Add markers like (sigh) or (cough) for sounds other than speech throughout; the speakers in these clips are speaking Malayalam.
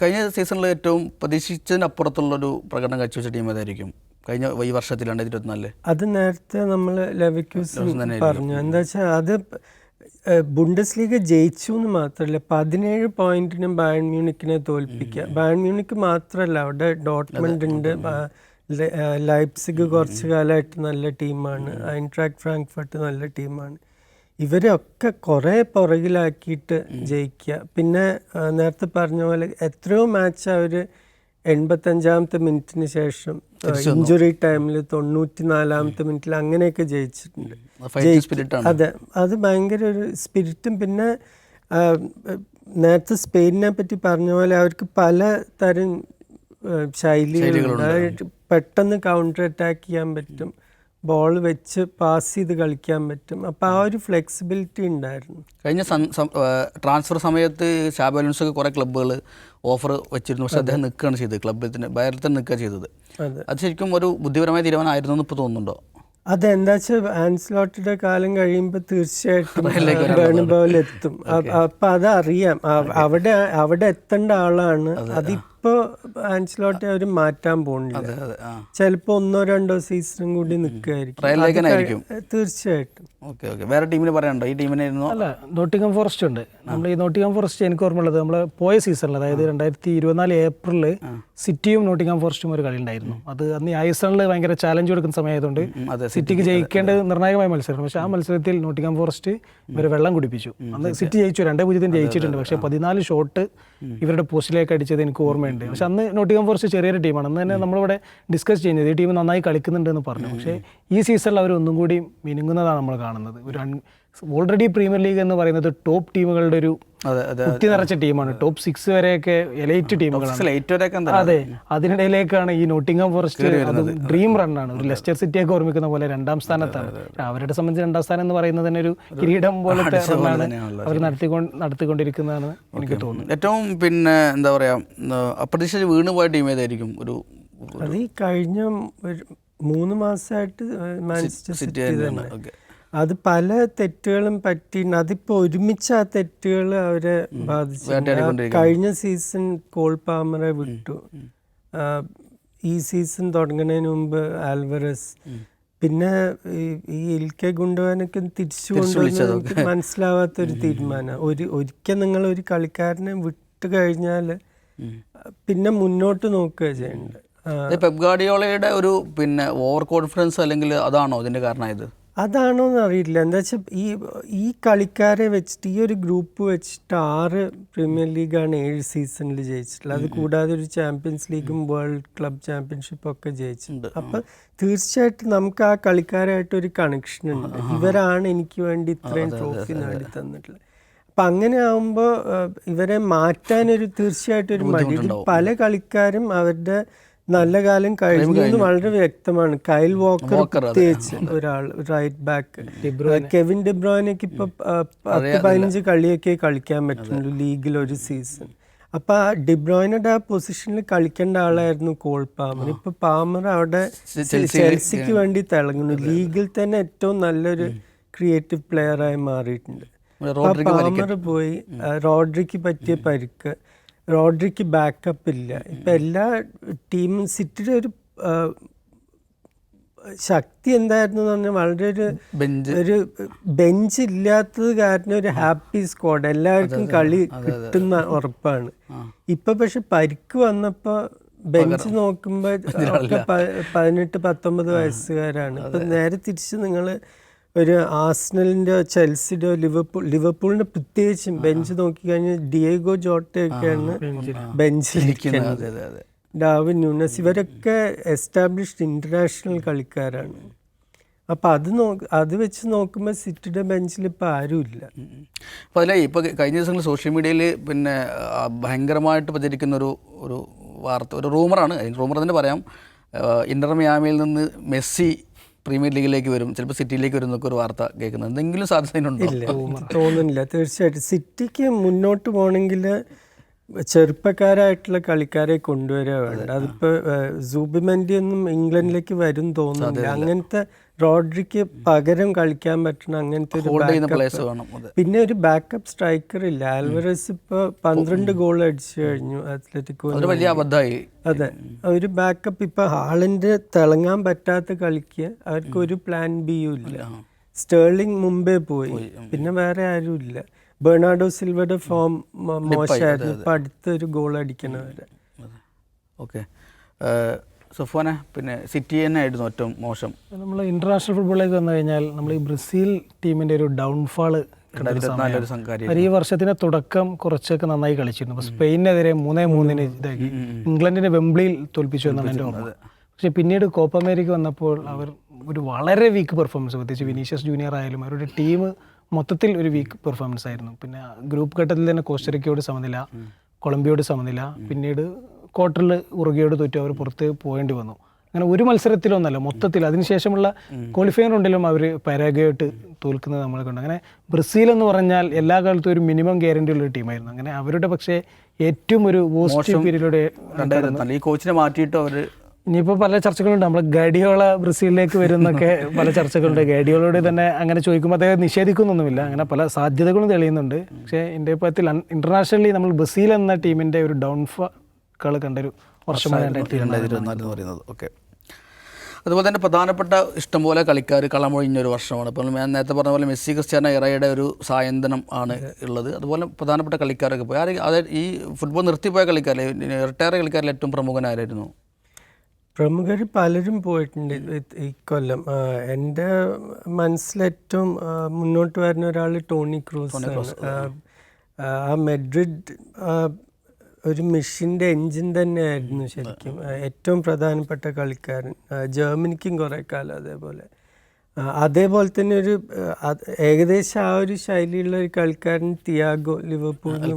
കഴിഞ്ഞ സീസണിൽ ഏറ്റവും പ്രതീക്ഷിച്ചതിനപ്പുറത്തുള്ളൊരു പ്രകടനം കാഴ്ചവെച്ച ടീം ഏതായിരിക്കും? കഴിഞ്ഞ ഈ വർഷത്തിൽ രണ്ടായിരത്തി ഇരുപത്തിനാലിൽ അത് നേരത്തെ നമ്മൾ ലെവക്യൂസ് പറഞ്ഞു. എന്താ വെച്ചാൽ അത് ബുണ്ടസ് ലീഗ് ജയിച്ചു എന്ന് മാത്രമല്ല പതിനേഴ് പോയിന്റിനും ബാൻ മ്യൂണിക്കിനെ തോൽപ്പിക്കുക ബാൻ മ്യൂണിക്ക് മാത്രമല്ല അവിടെ ഡോട്ട്മണ്ട് ഉണ്ട്. ലൈപ്സിഗ് കുറച്ച് കാലമായിട്ട് നല്ല ടീമാണ് ഐൻട്രാക്ട് ഫ്രാങ്ക്ഫർട്ട് നല്ല ടീമാണ് ഇവരൊക്കെ കുറേ പുറകിലാക്കിയിട്ട് ജയിക്കുക പിന്നെ നേരത്തെ പറഞ്ഞ പോലെ എത്രയോ മാച്ച് അവർ എൺപത്തഞ്ചാമത്തെ മിനിറ്റിന് ശേഷം ഇഞ്ചുറി ടൈമിൽ തൊണ്ണൂറ്റി നാലാമത്തെ മിനിറ്റിൽ അങ്ങനെയൊക്കെ ജയിച്ചിട്ടുണ്ട്. അതെ. അത് ഭയങ്കര ഒരു സ്പിരിറ്റും പിന്നെ നേരത്തെ സ്പെയിനിനെ പറ്റി പറഞ്ഞ പോലെ അവർക്ക് പല തരം ശൈലികളുണ്ട്. പെട്ടെന്ന് കൗണ്ടർ അറ്റാക്ക് ചെയ്യാൻ പറ്റും. ബോൾ വെച്ച് പാസ് ചെയ്ത് കളിക്കാൻ പറ്റും. അപ്പോൾ ആ ഒരു ഫ്ലെക്സിബിലിറ്റി ഉണ്ടായിരുന്നു. കഴിഞ്ഞ ട്രാൻസ്ഫർ സമയത്ത് ഷാബലൻസ് ഒക്കെ കുറേ ക്ലബ്ബുകൾ ഓഫർ വെച്ചിരുന്നു. പക്ഷെ അദ്ദേഹം നിൽക്കുകയാണ് ചെയ്തത്. ബയറിൽ തന്നെ നിൽക്കുക ചെയ്തത്. അതെ. ശരിക്കും ഒരു ബുദ്ധിപരമായ തീരുമാനമായിരുന്നു എന്ന് ഇപ്പോൾ തോന്നുന്നുണ്ടോ? അതെന്താ വെച്ചാൽ ആൻസ്ലോട്ടിയുടെ കാലം കഴിയുമ്പോൾ തീർച്ചയായിട്ടും (laughs) അ- അപ്പൊ അതറിയാം അവിടെ അവിടെ എത്തേണ്ട ആളാണ്. അതിപ്പോ ആൻസിലോട്ടെ അവർ മാറ്റാൻ പോണില്ല. അതെ അതെ ആ. ചിലപ്പോ ഒന്നോ രണ്ടോ സീസണും കൂടി നിൽക്കുകയായിരിക്കും തീർച്ചയായിട്ടും. Okay okay. വേറെ ടീമിന് പറയാനുണ്ടോ? ഈ ടീമിനായിരുന്നു അല്ല നോട്ടിംഗം ഫോറസ്റ്റ് ഉണ്ട്. നമ്മൾ ഈ നോട്ടിംഗം ഫോറസ്റ്റ് എനിക്ക് ഓർമ്മയുള്ളത് നമ്മൾ പോയ സീസണിൽ അതായത് രണ്ടായിരത്തി ഇരുപത്തിനാല് ഏപ്രിലിൽ സിറ്റിയും നോട്ടിംഗം ഫോറസ്റ്റും ഒരു കളി ഉണ്ടായിരുന്നു. അത് അന്ന് ഈ ഐസണിൽ ഭയങ്കര ചാലഞ്ച് കൊടുക്കുന്ന സമയമായതുകൊണ്ട് അതെ സിറ്റിക്ക് ജയിക്കേണ്ട നിർണായകമായ മത്സരം. പക്ഷേ ആ മത്സരത്തിൽ നോട്ടിംഗം ഫോറസ്റ്റ് ഇവർ വെള്ളം കുടിപ്പിച്ചു. അന്ന് സിറ്റി ജയിച്ചു രണ്ടേ പൂജ്യത്തിന് ജയിച്ചിട്ടുണ്ട്. പക്ഷേ പതിനാല് ഷോട്ട് ഇവരുടെ പോസ്റ്റിലേക്ക് അടിച്ചത് എനിക്ക് ഓർമ്മയുണ്ട്. പക്ഷെ അന്ന് നോട്ടിംഗം ഫോറസ്റ്റ് ചെറിയൊരു ടീമാണ്. അന്ന് തന്നെ നമ്മളിവിടെ ഡിസ്കസ് ചെയ്യുന്നത് ഈ ടീം നന്നായി കളിക്കുന്നുണ്ട് എന്ന് പറഞ്ഞു. പക്ഷേ ഈ സീസണിൽ അവർ ഒന്നും കൂടി മിനുങ്ങുന്നതാണ് നമ്മൾ കാണുന്നത്. ഒരു ഓൾറെഡി പ്രീമിയർ ലീഗ് എന്ന് പറയുന്നത് ടോപ്പ് ടീമുകളുടെ ഒരു കുത്തി നിറച്ച ടീമാണ് ടോപ്പ് സിക്സ് വരെയൊക്കെ എലൈറ്റ് ടീമുകളാണ് അതെ അതിനിടയിലേക്കാണ് ഈ നോട്ടിംഗം ഫോറസ്റ്റ് ഡ്രീം റണ്ണാണ് ഒരു ലെസ്റ്റർ സിറ്റിയൊക്കെ ഓർമ്മിക്കുന്ന പോലെ രണ്ടാം സ്ഥാനത്താണ്. അവരുടെ സംബന്ധിച്ച് രണ്ടാം സ്ഥാനം എന്ന് പറയുന്നത് തന്നെ ഒരു കിരീടം പോലത്തെ റണ്ണാണ് അവർ നടത്തിക്കൊണ്ട് നടത്തിക്കൊണ്ടിരിക്കുന്നതാണ് എനിക്ക് തോന്നുന്നത്. ഏറ്റവും പിന്നെ എന്താ പറയാ അപ്രതീക്ഷിച്ച് വീണുപോയ ടീം ഏതായിരിക്കും ഒരു അത് കഴിഞ്ഞ മൂന്ന് മാസമായിട്ട് മാഞ്ചസ്റ്റർ സിറ്റി തന്നെ. ഓക്കെ. അത് പല തെറ്റുകളും പറ്റി അതിപ്പോ ഒരുമിച്ച് ആ തെറ്റുകൾ അവരെ ബാധിച്ചു. കഴിഞ്ഞ സീസൺ കോൾ പാമറെ വിട്ടു. ഈ സീസൺ തുടങ്ങുന്നതിന് മുമ്പ് ആൽവറസ്. പിന്നെ ഈ- എൽ കെ ഗുണ്ടുവാനൊക്കെ തിരിച്ചു കൊണ്ടുവന്നത് മനസ്സിലാവാത്തൊരു തീരുമാനം. ഒരു ഒരിക്കൽ നിങ്ങൾ ഒരു കളിക്കാരനെ വിട്ട് കഴിഞ്ഞാൽ പിന്നെ മുന്നോട്ട് നോക്കുക ചെയ്യേണ്ടത് പെപ്ഗാഡിയോളയുടെ ഒരു പിന്നെ ഓവർ കോൺഫിഡൻസ് അല്ലെങ്കിൽ അതാണോ ഇതിന്റെ കാരണമായത്? അതാണോ എന്ന് അറിയില്ല. എന്താ വെച്ചാൽ ഈ ഈ കളിക്കാരെ വെച്ചിട്ട് ഈ ഒരു ഗ്രൂപ്പ് വെച്ചിട്ട് ആറ് പ്രീമിയർ ലീഗാണ് ഏഴ് സീസണിൽ ജയിച്ചിട്ടുള്ളത്. അത് കൂടാതെ ഒരു ചാമ്പ്യൻസ് ലീഗും വേൾഡ് ക്ലബ് ചാമ്പ്യൻഷിപ്പും ഒക്കെ ജയിച്ചിട്ടുണ്ട്. അപ്പം തീർച്ചയായിട്ടും നമുക്ക് ആ കളിക്കാരായിട്ട് ഒരു കണക്ഷൻ ഉണ്ട്. ഇവരാണ് എനിക്ക് വേണ്ടി ഇത്രയും ട്രോഫി നേടി തന്നിട്ടുള്ളത്. അപ്പം അങ്ങനെ ആകുമ്പോൾ ഇവരെ മാറ്റാനൊരു തീർച്ചയായിട്ടും ഒരു മടി പല കളിക്കാരും അവരുടെ നല്ല കാലം കഴിഞ്ഞു വളരെ വ്യക്തമാണ്. കൈൽ വോക്കർ പ്രത്യേകിച്ച് ഒരാൾ റൈറ്റ് ബാക്ക് കെവിൻ ഡിബ്രോയിനൊക്കെ ഇപ്പൊ പത്ത് പതിനഞ്ച് കളിയൊക്കെ കളിക്കാൻ പറ്റുള്ളൂ ലീഗിൽ ഒരു സീസൺ അപ്പൊ ആ ഡിബ്രോയിനയുടെ ആ പൊസിഷനിൽ കളിക്കേണ്ട ആളായിരുന്നു കോൾ പാമർ ഇപ്പൊ പാമർ അവിടെ ചെൽസിക്ക് വേണ്ടി തിളങ്ങുന്നു. ലീഗിൽ തന്നെ ഏറ്റവും നല്ലൊരു ക്രിയേറ്റീവ് പ്ലെയറായി മാറിയിട്ടുണ്ട്. അപ്പൊ പാമർ പോയി റോഡ്രിക്ക് പറ്റിയ പരിക്ക്. റോഡ്രിക്ക് ബാക്കപ്പ് ഇല്ല. ഇപ്പം എല്ലാ ടീമും സിറ്റിയുടെ ഒരു ശക്തി എന്തായിരുന്നു എന്ന് പറഞ്ഞാൽ വളരെ ഒരു ബെഞ്ച് ഒരു ബെഞ്ച് ഇല്ലാത്തത് കാരണം ഒരു ഹാപ്പി സ്ക്വാഡ് എല്ലാവർക്കും കളി കിട്ടുന്ന ഉറപ്പാണ്. ഇപ്പൊ പക്ഷെ പരിക്ക് വന്നപ്പോൾ ബെഞ്ച് നോക്കുമ്പോൾ പതിനെട്ട് പത്തൊമ്പത് വയസ്സുകാരാണ്. ഇപ്പം നേരെ തിരിച്ച് നിങ്ങൾ ഒരു ആസ്നലിന്റെ ചെൽസിയുടെ ലിവർപൂൾ ലിവർപൂളിന്റെ പ്രത്യേകിച്ചും ബെഞ്ച് നോക്കിക്കഴിഞ്ഞാൽ ഡിയേഗോ ജോട്ടയൊക്കെയാണ് ബെഞ്ചിലിരിക്കുന്നത്. ഡാവിൻ ന്യൂനസ് ഇവരൊക്കെ എസ്റ്റാബ്ലിഷ്ഡ് ഇന്റർനാഷണൽ കളിക്കാരാണ്. അപ്പോൾ അത് നോക്ക് അത് വെച്ച് നോക്കുമ്പോൾ സിറ്റിയുടെ ബെഞ്ചിൽ ഇപ്പോൾ ആരുമില്ല അപ്പോൾ അതിലെ ഇപ്പോൾ കഴിഞ്ഞ ദിവസങ്ങളിൽ സോഷ്യൽ മീഡിയയിൽ പിന്നെ ഭയങ്കരമായിട്ട് പ്രചരിക്കുന്ന ഒരു ഒരു വാർത്ത ഒരു റൂമറാണ്. റൂമർ തന്നെ പറയാം. ഇന്റർമിയാമിയിൽ ഇന്റർ മിയാമിയിൽ നിന്ന് മെസ്സി പ്രീമിയർ ലീഗിലേക്ക് വരും ചിലപ്പോൾ സിറ്റിയിലേക്ക് വരും എന്നൊക്കെ ഒരു വാർത്ത കേൾക്കുന്നത്. എന്തെങ്കിലും സാധ്യതയുണ്ടോ? ഇല്ല തോന്നുന്നില്ല. തീർച്ചയായിട്ടും. സിറ്റിക്ക് മുന്നോട്ട് പോകണമെങ്കിൽ ചെറുപ്പക്കാരായിട്ടുള്ള കളിക്കാരെ കൊണ്ടുവരിക വേണ്ട അതിപ്പോൾ സൂബിമെന്റി ഒന്നും ഇംഗ്ലണ്ടിലേക്ക് വരും തോന്നുന്നില്ല. അങ്ങനത്തെ റോഡ്രിക്ക് പകരം കളിക്കാൻ പറ്റുന്ന അങ്ങനത്തെ ഒരു പിന്നെ ഒരു ബാക്കപ്പ് സ്ട്രൈക്കർ ഇല്ല. ആൽവറസ് ഇപ്പൊ പന്ത്രണ്ട് ഗോൾ അടിച്ചു കഴിഞ്ഞു അത്ലറ്റിക്കോ വലിയ അബദ്ധമായി. അതെ. ഒരു ബാക്കപ്പ് ഇപ്പൊ ഹാളിന്റെ തിളങ്ങാൻ പറ്റാത്ത കളിക്ക് അവർക്ക് ഒരു പ്ലാൻ ബിയും ഇല്ല. സ്റ്റേർലിംഗ് മുമ്പേ പോയി. പിന്നെ വേറെ ആരും ഇല്ല. ബെർണാഡോ സിൽവയുടെ ഫോം മോശമായിരുന്നു. ഇപ്പൊ അടുത്തൊരു ഗോൾ അടിക്കണവരെ. ഓക്കെ സുഫാനെ പിന്നെ സിറ്റി തന്നെ ആയിരുന്നു ഏറ്റവും മോശം. നമ്മൾ ഇന്റർനാഷണൽ ഫുട്ബോളിലേക്ക് വന്നു കഴിഞ്ഞാൽ നമ്മൾ ഈ ബ്രസീൽ ടീമിന്റെ ഒരു ഡൗൺഫാൾ ഈ വർഷത്തിന്റെ തുടക്കം കുറച്ചൊക്കെ നന്നായി കളിച്ചിരുന്നു. അപ്പോൾ സ്പെയിനെതിരെ മൂന്നേ മൂന്നിന് ഇതാക്കി. ഇംഗ്ലണ്ടിനെ വെംബ്ലിയിൽ തോൽപ്പിച്ചു എന്നാണ് എന്റെ ഓർമ്മ. പക്ഷെ പിന്നീട് കോപ്പ അമേരിക്ക വന്നപ്പോൾ അവർ ഒരു വളരെ വീക്ക് പെർഫോമൻസ് പ്രത്യേകിച്ച് വിനീഷ്യസ് ജൂനിയർ ആയാലും അവരുടെ ടീം മൊത്തത്തിൽ ഒരു വീക്ക് പെർഫോമൻസ് ആയിരുന്നു. പിന്നെ ഗ്രൂപ്പ് ഘട്ടത്തിൽ തന്നെ കോസ്റ്ററിക്കയോട് സമനില കൊളംബിയോട് സമനില പിന്നീട് ക്വാർട്ടറിൽ ഉറുഗയോട് തോറ്റു അവർ പുറത്ത് പോകേണ്ടി വന്നു. അങ്ങനെ ഒരു മത്സരത്തിലൊന്നല്ല മൊത്തത്തിൽ. അതിനുശേഷമുള്ള ക്വാളിഫയർ ഉണ്ടെങ്കിലും അവർ പരാഗയായിട്ട് തോൽക്കുന്നത് നമ്മൾ കണ്ടു. അങ്ങനെ ബ്രസീൽ എന്ന് പറഞ്ഞാൽ എല്ലാ കാലത്തും ഒരു മിനിമം ഗ്യാരണ്ടി ഉള്ള ടീമായിരുന്നു. അങ്ങനെ അവരുടെ പക്ഷേ ഏറ്റവും ഒരു പോസിറ്റീവ് പീരീഡിലൂടെ രണ്ടായിരത്തി നാല് ഈ കോച്ചിനെ മാറ്റിയിട്ട് അവർ ഇനിയിപ്പോൾ പല ചർച്ചകളുണ്ട്. നമ്മൾ ഗഡിയോള ബ്രസീലിലേക്ക് വരുന്നൊക്കെ പല ചർച്ചകളുണ്ട്. ഗഡിയോളോട് തന്നെ അങ്ങനെ ചോദിക്കുമ്പോൾ അദ്ദേഹം നിഷേധിക്കുന്നൊന്നുമില്ല. അങ്ങനെ പല സാധ്യതകളും തെളിയുന്നുണ്ട്. പക്ഷേ എന്റെ ഇപ്പോൾ ഇന്റർനാഷണലി നമ്മൾ ബ്രസീൽ എന്ന ടീമിന്റെ ഒരു ഡൗൺഫാൾ കണ്ടൊരു വർഷമാണ് രണ്ടായിരത്തി രണ്ടായിരത്തി ഇരുപത്തിനാല് എന്ന് പറയുന്നത്. ഓക്കെ അതുപോലെ തന്നെ പ്രധാനപ്പെട്ട ഇഷ്ടംപോലെ കളിക്കാർ കളമൊഴിഞ്ഞൊരു വർഷമാണ്. ഇപ്പോൾ ഞാൻ നേരത്തെ പറഞ്ഞ പോലെ മെസ്സി ക്രിസ്ത്യാനോ ഇറയുടെ ഒരു സായന്തനം ആണ് ഉള്ളത്. അതുപോലെ പ്രധാനപ്പെട്ട കളിക്കാരൊക്കെ പോയി. ആരും അതായത് ഈ ഫുട്ബോൾ നിർത്തിപ്പോയ കളിക്കാരിലെ റിട്ടയർ കളിക്കാരിൽ ഏറ്റവും പ്രമുഖനായിരുന്നു പ്രമുഖർ പലരും പോയിട്ടുണ്ട് ഈ കൊല്ലം. എന്റെ മനസ്സിലേറ്റവും മുന്നോട്ട് വരുന്ന ഒരാൾ ടോണി ക്രൂസ് ആ, മെഡ്രിഡ് ഒരു മെഷീന്റെ എൻജിൻ തന്നെയായിരുന്നു ശരിക്കും. ഏറ്റവും പ്രധാനപ്പെട്ട കളിക്കാരൻ. ജർമ്മനിക്കും കുറേ കാലം അതേപോലെ. അതേപോലെ തന്നെ ഒരു ഏകദേശം ആ ഒരു ശൈലിയുള്ള ഒരു കളിക്കാരൻ തിയാഗോ ലിവർപൂളിൽ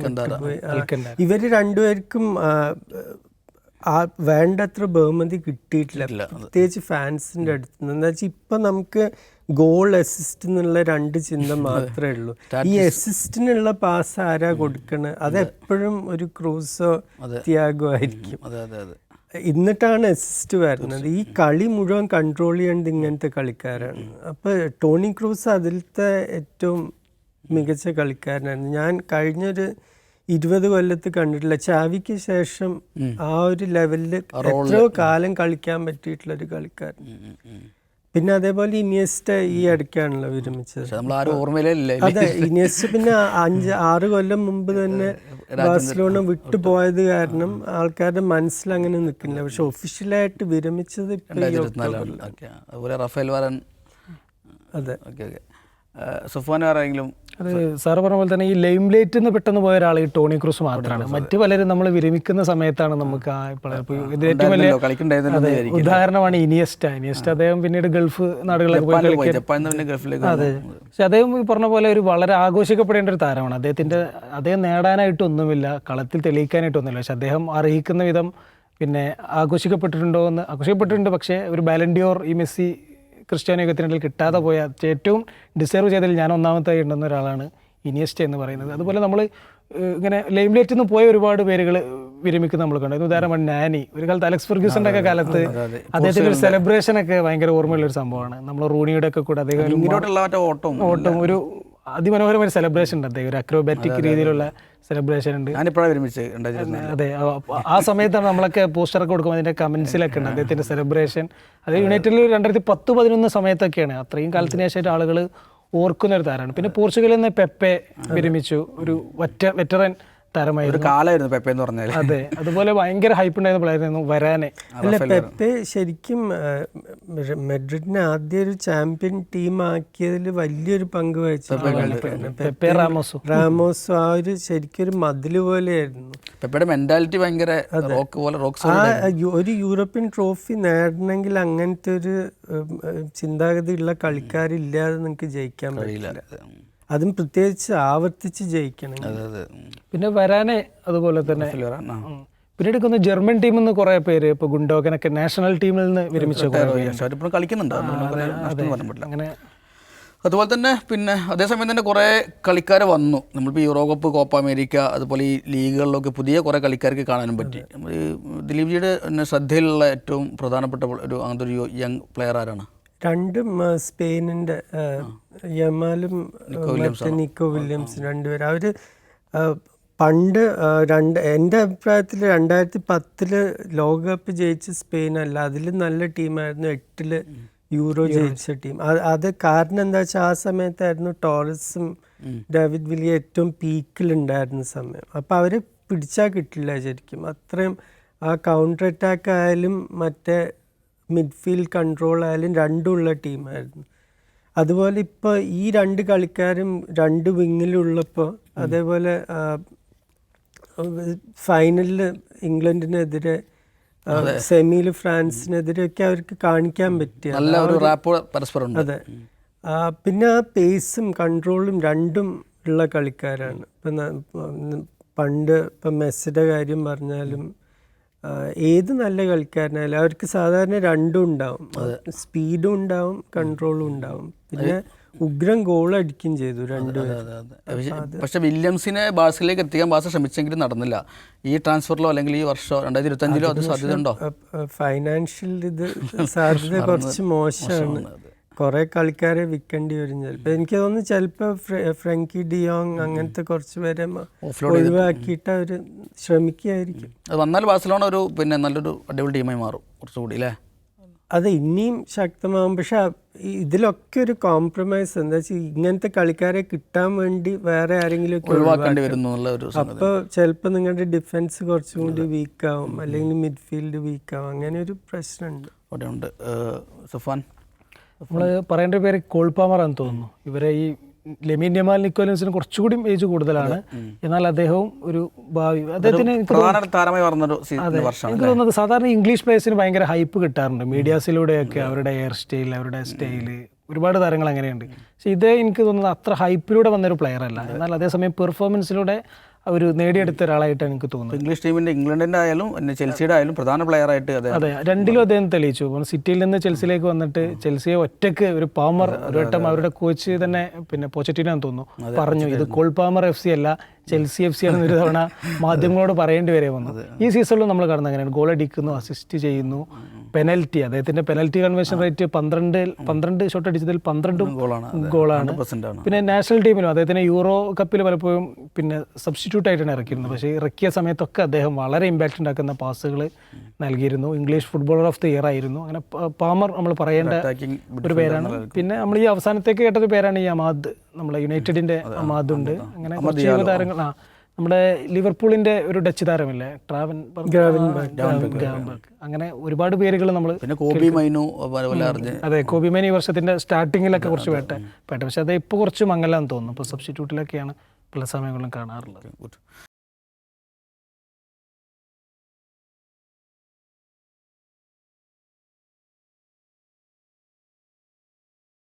ഇവർ രണ്ടുപേർക്കും ആ, ആ വേണ്ടത്ര ബഹുമതി കിട്ടിയിട്ടില്ല. പ്രത്യേകിച്ച് ഫാൻസിന്റെ അടുത്ത് നിന്ന്. എന്താ വെച്ചാൽ ഇപ്പം നമുക്ക് ഗോൾ അസിസ്റ്റ് എന്നുള്ള രണ്ട് ചിന്ത (laughs) മാത്രമേ ഉള്ളൂ. ഈ അസിസ്റ്റിനുള്ള പാസ് ആരാ കൊടുക്കണത് അതെപ്പോഴും ഒരു ക്രൂസോ ത്യാഗോ ആയിരിക്കും. അതെ അതെ അതെ. എന്നിട്ടാണ് അസിസ്റ്റ് വരുന്നത്. ഈ കളി മുഴുവൻ കൺട്രോൾ ചെയ്യേണ്ടത് ഇങ്ങനത്തെ കളിക്കാരാണ്. അപ്പോൾ ടോണി ക്രൂസ് അതിലത്തെ ഏറ്റവും മികച്ച കളിക്കാരനായിരുന്നു ഞാൻ കഴിഞ്ഞൊരു ഇരുപത് കൊല്ലത്ത് കണ്ടിട്ടില്ല. ചാവിക്ക് ശേഷം ആ ഒരു ലെവലിൽ എത്രയോ കാലം കളിക്കാൻ പറ്റിയിട്ടുള്ള ഒരു കളിക്കാരൻ. പിന്നെ അതേപോലെ ഇനിയസ്റ്റ് ഈ ഇടയ്ക്കാണല്ലോ വിരമിച്ചത് നമ്മൾ ആരും അതെ ഇനിയസ്റ്റ് പിന്നെ അഞ്ച് ആറ് കൊല്ലം മുമ്പ് തന്നെ ബാഴ്സലോണ വിട്ടുപോയത് കാരണം ആൾക്കാരുടെ മനസ്സിൽ അങ്ങനെ നിൽക്കുന്നില്ല. പക്ഷെ ഒഫീഷ്യലായിട്ട് വിരമിച്ചത് അതുപോലെ റഫേൽ വരൻ. അതെ. Okay okay. സുഫാൻ ആരെങ്കിലും അത് സാറ് പറഞ്ഞ പോലെ തന്നെ ഈ ലൈം ലൈറ്റ് നിന്ന് പെട്ടെന്ന് പോയ ഒരാൾ ഈ ടോണി ക്രൂസ് മാത്രമാണ്. മറ്റു പലരും നമ്മൾ വിരമിക്കുന്ന സമയത്താണ് നമുക്ക് ആ ഏറ്റവും വലിയ. ഉദാഹരണമാണ് ഇനിയസ്റ്റ. ഇനിയസ്റ്റ അദ്ദേഹം പിന്നീട് ഗൾഫ് നാടുകളിലൊക്കെ പോയി കളിക്കാൻ. അതെ. പക്ഷെ അദ്ദേഹം ഈ പറഞ്ഞ പോലെ ഒരു വളരെ ആഘോഷിക്കപ്പെടേണ്ട ഒരു താരമാണ്. അദ്ദേഹത്തിന്റെ അദ്ദേഹം നേടാനായിട്ടൊന്നുമില്ല കളത്തിൽ തെളിയിക്കാനായിട്ടൊന്നുമില്ല പക്ഷെ അദ്ദേഹം അർഹിക്കുന്ന വിധം പിന്നെ ആഘോഷിക്കപ്പെട്ടിട്ടുണ്ടോ എന്ന് ആഘോഷിക്കപ്പെട്ടിട്ടുണ്ട് പക്ഷേ ഒരു ബാലൻഡിയോർ ഈ മെസ്സി ക്രിസ്ത്യാനോ യുഗത്തിനിടയിൽ കിട്ടാതെ പോയ ഏറ്റവും ഡിസേർവ് ചെയ്തതിൽ ഞാൻ ഒന്നാമത്തെ ഉണ്ടെന്ന ഒരാളാണ് ഇനിയസ്റ്റ എന്ന് പറയുന്നത്. അതുപോലെ നമ്മൾ ഇങ്ങനെ ലൈംലൈറ്റിൽ നിന്ന് പോയ ഒരുപാട് പേരുകൾ വിരമിക്കുന്ന നമ്മൾ കണ്ടു. ഉദാഹരണമാണ് നാനി ഒരു കാലത്ത് അലക്സ് ഫെർഗ്യൂസന്റെ ഒക്കെ കാലത്ത് അദ്ദേഹത്തിന്റെ ഒരു സെലിബ്രേഷൻ ഒക്കെ ഭയങ്കര ഓർമ്മയുള്ള ഒരു സംഭവമാണ്. നമ്മൾ റൂണിയുടെ ഒക്കെ കൂടെ അദ്ദേഹം ഓട്ടം ഒരു അതിമനോഹരമായ സെലിബ്രേഷൻ ഉണ്ട് അദ്ദേഹം. ഒരു അക്രോബാറ്റിക് രീതിയിലുള്ള സെലിബ്രേഷൻ ഉണ്ട്. ഞാനിപ്പോഴാണ് അതെ ആ- സമയത്താണ് നമ്മളൊക്കെ പോസ്റ്ററൊക്കെ കൊടുക്കുമ്പോൾ അതിന്റെ കമന്റ്സിലൊക്കെ ഉണ്ട്. അദ്ദേഹത്തിന്റെ സെലിബ്രേഷൻ അത് യുണൈറ്റഡിൽ രണ്ടായിരത്തി പത്ത് പതിനൊന്ന് സമയത്തൊക്കെയാണ്. അത്രയും കാലത്തിന് ശേഷമായിട്ട് ആളുകൾ ഓർക്കുന്ന ഒരു താരമാണ്. പിന്നെ പോർച്ചുഗലിൽ നിന്ന് പെപ്പെ വിരമിച്ചു. ഒരു വെറ്റ വെറ്ററൻ താരമായിരുന്നു. ഒരു കാലമായിരുന്നു പെപ്പ എന്ന് പറഞ്ഞാൽ അതെ അതുപോലെ ഭയങ്കര ഹൈപ്പ് ഉണ്ടായിരുന്ന പ്ലെയറായിരുന്നു വരാനെ. അല്ല പെപ്പെ ശരിക്കും മെഡ്രിഡിനെ ആദ്യ ഒരു ചാമ്പ്യൻ ടീം ആക്കിയതിൽ വലിയൊരു പങ്ക് വഹിച്ചു പെപ്പെ റാമോസ്. റാമോസ് ആ ഒരു ശരിക്കും ഒരു മതിൽ പോലെയായിരുന്നു. പെപ്പയുടെ മെന്റാലിറ്റി ഭയങ്കര റോക്ക് പോലെ റോക്ക് ഒരു യൂറോപ്യൻ ട്രോഫി നേടണമെങ്കിൽ അങ്ങനത്തെ ഒരു ഉം, ഉം, ചിന്താഗതി ഉള്ള കളിക്കാരില്ലാതെ നിങ്ങൾക്ക് ജയിക്കാൻ പറ്റില്ല. അതും പ്രത്യേകിച്ച് ആവർത്തിച്ച് ജയിക്കണം. അതെ അതെ. പിന്നെ വരാനെ അതുപോലെ തന്നെ. പിന്നീട് ഒന്ന് ജർമ്മൻ ടീമിൽ നിന്ന് കുറെ പേര് ഇപ്പൊ ഗുണ്ടോകനൊക്കെ നാഷണൽ ടീമിൽ നിന്ന് വിരമിച്ച കുറെ പേര് പക്ഷെ അവരിപ്പോഴും കളിക്കുന്നുണ്ട്. നഷ്ടം പറ്റില്ല. അങ്ങനെ അതുപോലെ തന്നെ പിന്നെ അതേസമയം തന്നെ കുറേ കളിക്കാർ വന്നു. നമ്മളിപ്പോൾ യൂറോ കപ്പ് കോപ്പ അമേരിക്ക അതുപോലെ ഈ ലീഗുകളിലൊക്കെ പുതിയ കുറേ കളിക്കാർക്ക് കാണാനും പറ്റി. നമ്മൾ ദിലീപ് ജിയുടെ ശ്രദ്ധയിലുള്ള ഏറ്റവും പ്രധാനപ്പെട്ട ഒരു അങ്ങനത്തെ ഒരു യങ് പ്ലെയർ ആരാണ്? രണ്ടും സ്പെയിനിന്റെ യമാലും മറ്റേ നിക്കോ വില്യംസ് രണ്ടുപേരും. അവർ പണ്ട് രണ്ട് എന്റെ അഭിപ്രായത്തിൽ രണ്ടായിരത്തി പത്തിൽ ലോകകപ്പ് ജയിച്ച സ്പെയിൻ അല്ല അതിൽ നല്ല ടീമായിരുന്നു എട്ടിൽ യൂറോ ജയിച്ച ടീം. അത് കാരണം എന്താ വെച്ചാൽ ആ സമയത്തായിരുന്നു ടോറസും ഡേവിഡ് വില്യ ഏറ്റവും പീക്കിലുണ്ടായിരുന്ന സമയം. അപ്പോൾ അവർ പിടിച്ചാൽ കിട്ടില്ല ശരിക്കും. അത്രയും ആ കൗണ്ടർ അറ്റാക്ക് ആയാലും മറ്റേ മിഡ്ഫീൽഡ് കൺട്രോൾ ആയാലും രണ്ടുമുള്ള ടീമായിരുന്നു അതുപോലെ ഇപ്പോൾ ഈ രണ്ട് കളിക്കാരും രണ്ട് വിങ്ങിലുള്ളപ്പോൾ അതേപോലെ ഫൈനലിൽ ഇംഗ്ലണ്ടിനെതിരെ സെമിയിൽ ഫ്രാൻസിനെതിരെയൊക്കെ അവർക്ക് കാണിക്കാൻ പറ്റിയ അതെ. പിന്നെ ആ പേസും കൺട്രോളും രണ്ടും ഉള്ള കളിക്കാരാണ്. ഇപ്പം പണ്ട് ഇപ്പം മെസ്സിയുടെ കാര്യം പറഞ്ഞാലും ഏത് നല്ല കളിക്കാരനായാലും അവർക്ക് സാധാരണ രണ്ടും ഉണ്ടാവും. സ്പീഡും ഉണ്ടാവും കൺട്രോളും ഉണ്ടാവും. പിന്നെ ഉഗ്രം ഗോൾ അടിക്കുകയും ചെയ്തു രണ്ടുപേരും പക്ഷേ വില്യംസിനെ ബാഴ്സയിലേക്ക് എത്തിക്കാൻ ബാഴ്സ ശ്രമിച്ചെങ്കിലും നടന്നില്ല. ഈ ട്രാൻസ്ഫറിലോ അല്ലെങ്കിൽ ഈ വർഷമോ രണ്ടായിരത്തി ഇരുപത്തഞ്ചിലോ അത് (laughs) സാധ്യത ഉണ്ടോ ഫൈനാൻഷ്യൽ ഇത് സാധ്യത കുറച്ച് മോശമാണ്. കുറെ കളിക്കാരെ വിൽക്കേണ്ടി വരും ചിലപ്പോൾ എനിക്ക് തോന്നുന്നു ചിലപ്പോൾ ഫ്രങ്കി ഡിയോങ് അങ്ങനത്തെ കുറച്ച് പേരെ ഒഴിവാക്കിയിട്ട് അവർ ശ്രമിക്കുകയായിരിക്കും. അത് വന്നാൽ ബാഴ്സലോണ ഒരു പിന്നെ നല്ലൊരു അടിപൊളി ടീമായി മാറും കുറച്ചുകൂടി അല്ലേ? അത് ഇനിയും ശക്തമാകും പക്ഷെ ഇതിലൊക്കെ ഒരു കോംപ്രമൈസ് എന്താ വെച്ചാൽ ഇങ്ങനത്തെ കളിക്കാരെ കിട്ടാൻ വേണ്ടി വേറെ ആരെങ്കിലും ഒഴിവാക്കേണ്ടി വരുന്നു അപ്പോൾ ചിലപ്പോൾ നിങ്ങളുടെ ഡിഫൻസ് കുറച്ചും കൂടി വീക്കാവും അല്ലെങ്കിൽ മിഡ്ഫീൽഡ് വീക്കാവും അങ്ങനെ ഒരു പ്രശ്നമുണ്ട്. ഉണ്ട്. സഫാൻ നമ്മൾ പറയേണ്ട പേര് കോൾപാമർ എന്ന് തോന്നുന്നു. ഇവരെ ഈ ലെമിൻ നെമാൽ നിക്കോലൻസിന് കുറച്ചുകൂടി ഏജ് കൂടുതലാണ്. എന്നാൽ അദ്ദേഹവും ഒരു ഭാവി അദ്ദേഹത്തിന് എനിക്ക് തോന്നുന്നത് സാധാരണ ഇംഗ്ലീഷ് പ്ലേയേഴ്സിന് ഭയങ്കര ഹൈപ്പ് കിട്ടാറുണ്ട്. മീഡിയാസിലൂടെയൊക്കെ അവരുടെ ഹെയർ സ്റ്റൈൽ അവരുടെ സ്റ്റൈൽ ഒരുപാട് താരങ്ങൾ അങ്ങനെയുണ്ട്. പക്ഷേ ഇതേ എനിക്ക് തോന്നുന്നത് അത്ര ഹൈപ്പിലൂടെ വന്നൊരു പ്ലെയർ അല്ല. എന്നാൽ അതേസമയം പെർഫോമൻസിലൂടെ ഒരു നേടിയെടുത്ത ഒരാളായിട്ട് എനിക്ക് തോന്നുന്നത് ഇംഗ്ലീഷ് ടീമിന്റെ ഇംഗ്ലണ്ടിന്റെ ആയാലും പിന്നെ ചെൽസിയുടെ ആയാലും പ്രധാന പ്ലെയർ ആയിട്ട് അതെ അതെ രണ്ടിലും അദ്ദേഹം തെളിയിച്ചു. സിറ്റിയിൽ നിന്ന് ചെൽസിയിലേക്ക് വന്നിട്ട് ചെൽസിയെ ഒറ്റയ്ക്ക് ഒരു പാമർ ഒരു വട്ടം അവരുടെ കോച്ച് തന്നെ പിന്നെ പോച്ചറ്റിനോ തോന്നുന്നു. പറഞ്ഞു ഇത് കോൾ പാമർ എഫ് സി അല്ല ചെൽസി എഫ് സി ആണെന്ന് ഒരു തവണ (laughs) മാധ്യമങ്ങളോട് പറയേണ്ടി വരെ വന്നു. ഈ സീസണിലും നമ്മൾ കാണുന്നത് അങ്ങനെയാണ്. ഗോൾ അടിക്കുന്നു അസിസ്റ്റ് ചെയ്യുന്നു. പെനൽറ്റി അദ്ദേഹത്തിന്റെ പെനൽറ്റി കൺവേർഷൻ റേറ്റ് പന്ത്രണ്ട് പന്ത്രണ്ട് ഷോട്ട് അടിച്ചതിൽ പന്ത്രണ്ടും ഗോളാണ് പിന്നെ നാഷണൽ ടീമിലും അദ്ദേഹത്തിന് യൂറോ കപ്പിൽ പലപ്പോഴും പിന്നെ സബ്സ്റ്റിറ്റ്യൂട്ട് ആയിട്ടാണ് ഇറക്കിയിരുന്നത്. പക്ഷേ ഇറക്കിയ സമയത്തൊക്കെ അദ്ദേഹം വളരെ ഇമ്പാക്റ്റ് ഉണ്ടാക്കുന്ന പാസുകൾ നൽകിയിരുന്നു. English footballer of the year ആയിരുന്നു. അങ്ങനെ പാമർ നമ്മൾ പറയേണ്ട ഒരു പേരാണ്. പിന്നെ നമ്മൾ ഈ അവസാനത്തേക്ക് കേട്ടൊരു പേരാണ് ഈ അമാദ് നമ്മളെ യുണൈറ്റഡിന്റെ അമാദ് ഉണ്ട്. അങ്ങനെ കുറച്ച് യുവതാരങ്ങൾ ആ നമ്മുടെ ലിവർപൂളിന്റെ ഒരു ഡച്ച് താരമില്ലേ? ട്രാവൻ അങ്ങനെ ഒരുപാട് പേരുകൾ നമ്മൾ പിന്നെ കോബി മൈനു അതെ കോബിമേൻ ഈ വർഷത്തിന്റെ സ്റ്റാർട്ടിങ്ങിലൊക്കെ കുറച്ച് വേട്ട. വേട്ട. പക്ഷെ അത് ഇപ്പൊ കുറച്ച് മംഗലാന്ന് തോന്നുന്നു. ഇപ്പോൾ സബ്സ്റ്റിറ്റ്യൂട്ടിലൊക്കെയാണ് പല സമയങ്ങളിലും കാണാറുള്ളത്.